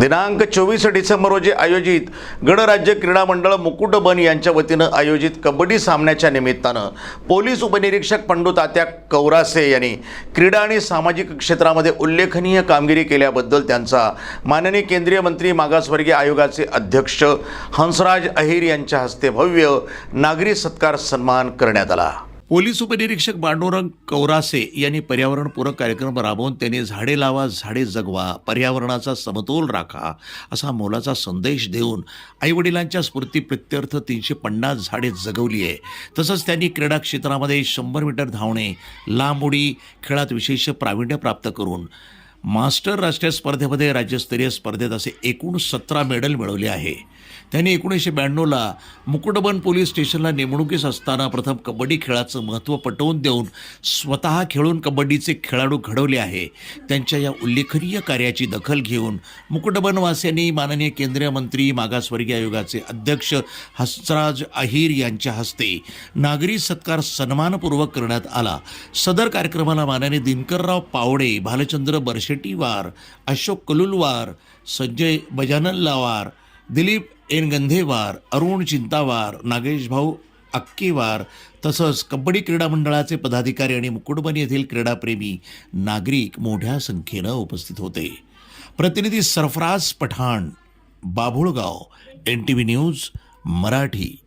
दिनांक चोवीस डिसेंबर रोजी आयोजित गणराज्य क्रीडा मंडळ मुकुटबन यांच्या वतीनं आयोजित कबड्डी सामन्याच्या निमित्तानं पोलीस उपनिरीक्षक पंडू तात्या कौरासे यांनी क्रीडा आणि सामाजिक क्षेत्रामध्ये उल्लेखनीय कामगिरी केल्याबद्दल त्यांचा माननीय केंद्रीय मंत्री मागासवर्गीय आयोगाचे अध्यक्ष हंसराज अहिर यांच्या हस्ते भव्य नागरी सत्कार सन्मान करण्यात आला. पोलीस उपनिरीक्षक पांडुरंग कौरासे यांनी पर्यावरणपूरक कार्यक्रम राबवून त्यांनी झाडे लावा झाडे जगवा पर्यावरणाचा समतोल राखा असा मोलाचा संदेश देऊन आईवडिलांच्या स्फूर्तीप्रित्यर्थ तीनशे पन्नास झाडे जगवली आहे. तसंच त्यांनी क्रीडा क्षेत्रामध्ये शंभर मीटर धावणे लांब उडी खेळात विशेष प्रावीण्य प्राप्त करून मास्टर राष्ट्रीय स्पर्धेमध्ये राज्यस्तरीय स्पर्धेत असे एकूण सतरा मेडल मिळवले आहे. त्यांनी एकोणीसशे ब्याण्णवला मुकुटबन पोलीस स्टेशनला नेमणुकीस असताना प्रथम कबड्डी खेळाचं महत्त्व पटवून देऊन स्वतः खेळून कबड्डीचे खेळाडू घडवले आहे. त्यांच्या या उल्लेखनीय कार्याची दखल घेऊन मुकुटबनवासियांनी माननीय केंद्रीय मंत्री मागासवर्गीय आयोगाचे अध्यक्ष हसराज अहिर यांच्या हस्ते नागरी सत्कार सन्मानपूर्वक करण्यात आला. सदर कार्यक्रमाला माननीय दिनकरराव पावडे भालचंद्र बरशेटीवार अशोक कलुलवार संजय बजाननलावार दिलीप एन गंधेवार अरुण चिंतावार नागेश भाऊ अक्कीवार तसंच कबड्डी क्रीडा मंडळाचे पदाधिकारी आणि मुकुटबन येथील क्रीडाप्रेमी नागरिक मोठ्या संख्येनं उपस्थित होते. प्रतिनिधी Sarfaraz Pathan Babhulgaon N T V news Marathi.